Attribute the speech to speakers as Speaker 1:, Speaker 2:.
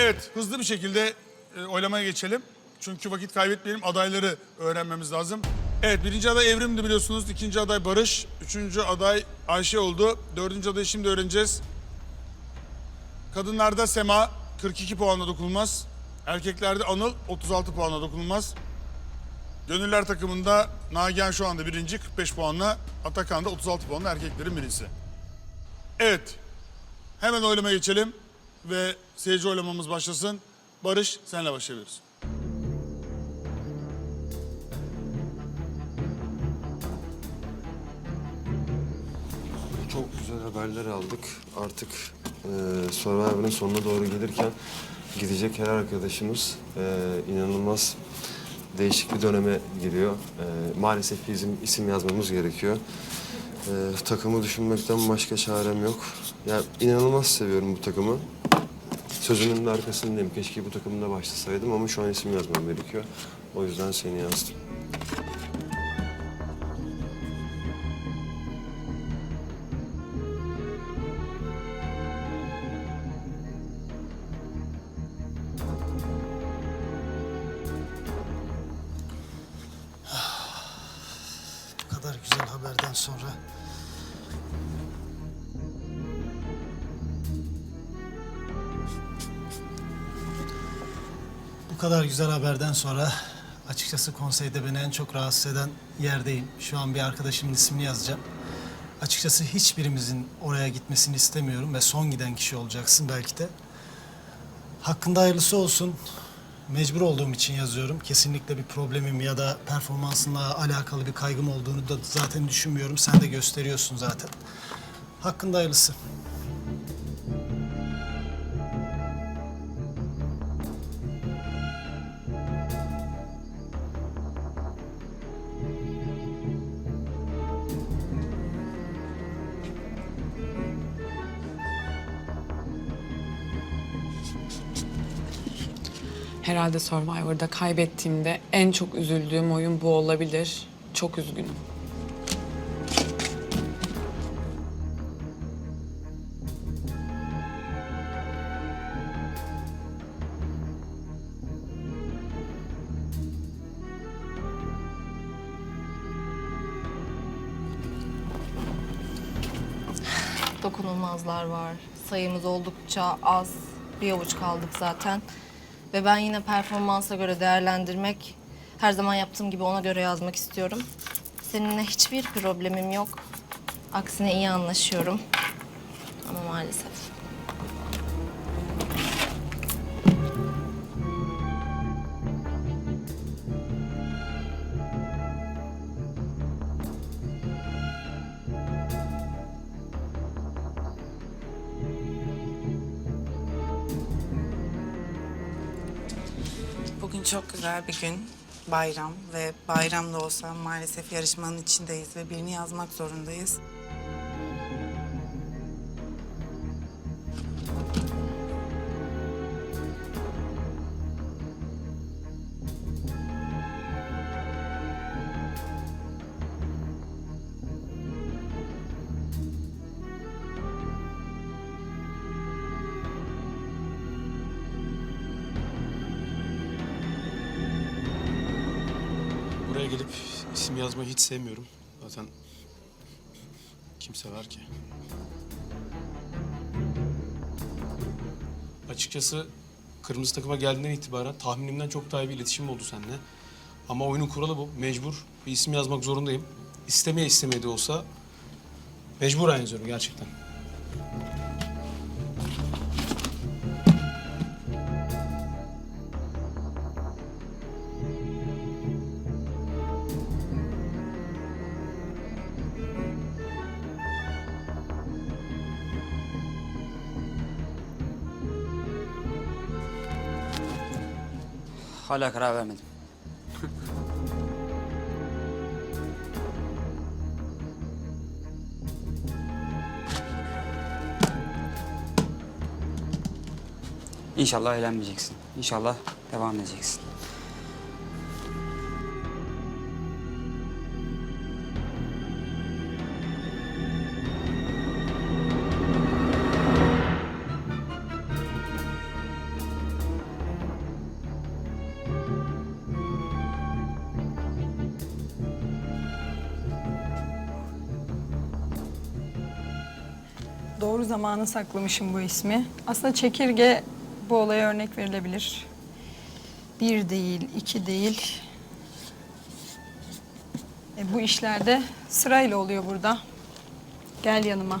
Speaker 1: Evet, hızlı bir şekilde e, oylamaya geçelim. Çünkü vakit kaybetmeyelim, adayları öğrenmemiz lazım. Evet, birinci aday Evrim'di biliyorsunuz. ikinci aday Barış. Üçüncü aday Ayşe oldu. Dördüncü adayı şimdi öğreneceğiz. Kadınlarda Sema 42 puanla dokunulmaz. Erkeklerde Anıl 36 puanla dokunulmaz. Gönüller takımında Nagihan şu anda birinci 45 puanla. Atakan da 36 puanla erkeklerin birincisi. Evet, hemen oylamaya geçelim ve seyirci oylamamız başlasın. Barış senle başlayabiliriz.
Speaker 2: Çok güzel haberler aldık. Artık e, Survivor'ın sonuna doğru gelirken gidecek her arkadaşımız e, inanılmaz değişik bir döneme giriyor. E, maalesef bizim isim yazmamız gerekiyor. E, takımı düşünmekten başka çarem yok. Ya inanılmaz seviyorum bu takımı. Sözümün de arkasındayım. Keşke bu takımda başlasaydım ama şu an isim yazmam gerekiyor. O yüzden seni yazdım.
Speaker 3: Bu kadar güzel haberden sonra Bu kadar güzel haberden sonra açıkçası konseyde beni en çok rahatsız eden yerdeyim. Şu an bir arkadaşımın ismini yazacağım. Açıkçası hiçbirimizin oraya gitmesini istemiyorum ve son giden kişi olacaksın belki de. Hakkında hayırlısı olsun. Mecbur olduğum için yazıyorum. Kesinlikle bir problemim ya da performansınla alakalı bir kaygım olduğunu da zaten düşünmüyorum. Sen de gösteriyorsun zaten. Hakkında hayırlısı.
Speaker 4: Herhalde Survivor'da kaybettiğimde en çok üzüldüğüm oyun bu olabilir. Çok üzgünüm.
Speaker 5: dokunulmazlar var. Sayımız oldukça az. Bir avuç kaldık zaten. Ve ben yine performansa göre değerlendirmek, her zaman yaptığım gibi ona göre yazmak istiyorum. Seninle hiçbir problemim yok. Aksine iyi anlaşıyorum. Ama maalesef.
Speaker 6: Bugün çok güzel bir gün. Bayram ve bayram da olsa maalesef yarışmanın içindeyiz ve birini yazmak zorundayız.
Speaker 7: Gelip isim yazmayı hiç sevmiyorum. Zaten kim sever ki? Açıkçası kırmızı takıma geldiğinden itibaren tahminimden çok daha iyi bir iletişim oldu seninle. Ama oyunun kuralı bu. Mecbur bir isim yazmak zorundayım. İstemeye istemeye de olsa mecburen yazıyorum gerçekten.
Speaker 8: Hala karar vermedim. İnşallah eğlenmeyeceksin. İnşallah devam edeceksin.
Speaker 9: Doğru zamana saklamışım bu ismi. Aslında çekirge bu olaya örnek verilebilir. Bir değil, iki değil. E, bu işlerde sırayla oluyor burada. Gel yanıma.